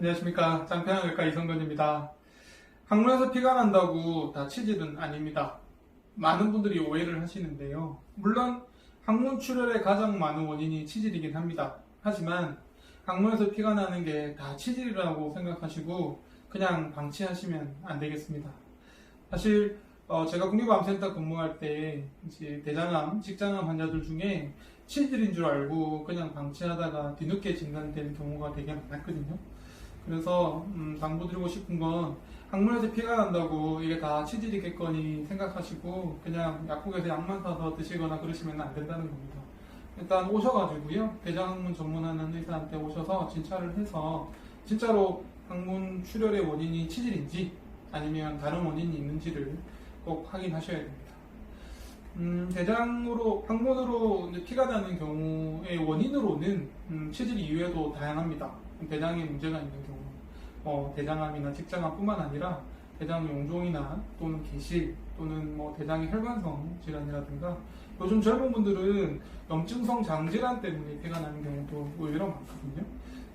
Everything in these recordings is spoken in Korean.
안녕하십니까 장편외과 이성근입니다. 항문에서 피가 난다고 다 치질은 아닙니다. 많은 분들이 오해를 하시는데요. 물론 항문 출혈의 가장 많은 원인이 치질이긴 합니다. 하지만 항문에서 피가 나는 게 다 치질이라고 생각하시고 그냥 방치하시면 안 되겠습니다. 사실 어, 제가 국립암센터 근무할 때 이제 대장암, 직장암 환자들 중에 치질인 줄 알고 그냥 방치하다가 뒤늦게 진단되는 경우가 되게 많았거든요. 그래서 음, 당부드리고 싶은 건 항문에서 피가 난다고 이게 다 치질이겠거니 생각하시고 그냥 약국에서 약만 사서 드시거나 그러시면 안 된다는 겁니다. 일단 오셔가지고요 대장항문 전문하는 의사한테 오셔서 진찰을 해서 진짜로 항문 출혈의 원인이 치질인지 아니면 다른 원인이 있는지를 꼭 확인하셔야 됩니다. 음, 대장으로 항문으로 피가 나는 경우의 원인으로는 음, 치질 이외에도 다양합니다. 대장에 문제가 있는 경우, 뭐 대장암이나 직장암뿐만 아니라 대장 용종이나 또는 개실 또는 뭐 대장의 혈관성 질환이라든가 요즘 젊은 분들은 염증성 장질환 때문에 피가 나는 경우도 의외로 많거든요.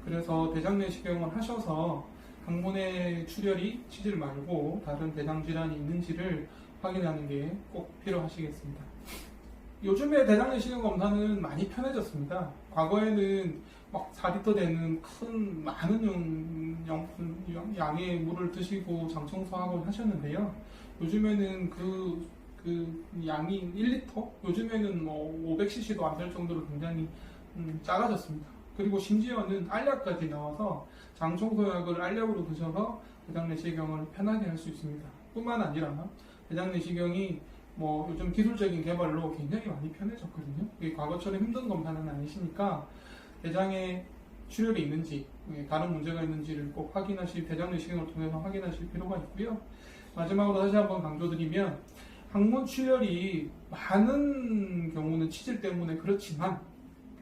그래서 대장 내시경을 하셔서 항문의 출혈이 치질 말고 다른 대장 질환이 있는지를 확인하는 게 꼭 필요하시겠습니다. 요즘에 대장 내시경 검사는 많이 편해졌습니다. 과거에는 막 4리터 되는 큰 많은 양, 양- 양의 물을 드시고 장 청소하고 하셨는데요. 요즘에는 그, 그 양이 1리터? 요즘에는 뭐 500cc도 안 될 정도로 굉장히 음, 작아졌습니다. 그리고 심지어는 알약까지 나와서 장 청소약을 알약으로 드셔서 대장 내시경을 편하게 할 수 있습니다. 뿐만 아니라 대장 내시경이 뭐 요즘 기술적인 개발로 굉장히 많이 편해졌거든요. 과거처럼 힘든 검사는 아니시니까 대장에 출혈이 있는지 예, 다른 문제가 있는지를 꼭 확인하실 대장 내시경을 통해서 확인하실 필요가 있고요. 마지막으로 다시 한번 강조드리면 항문 출혈이 많은 경우는 치질 때문에 그렇지만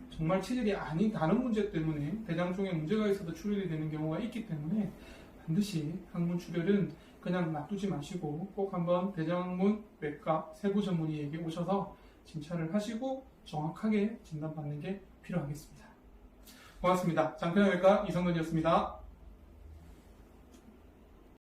정말 치질이 아닌 다른 문제 때문에 대장 중에 문제가 있어서 출혈이 되는 경우가 있기 때문에 반드시 항문 출혈은 그냥 놔두지 마시고 꼭 한번 대장문 외과 세부 전문의에게 오셔서 진찰을 하시고 정확하게 진단받는 게 필요하겠습니다. 고맙습니다. 장편외과 이성근이었습니다.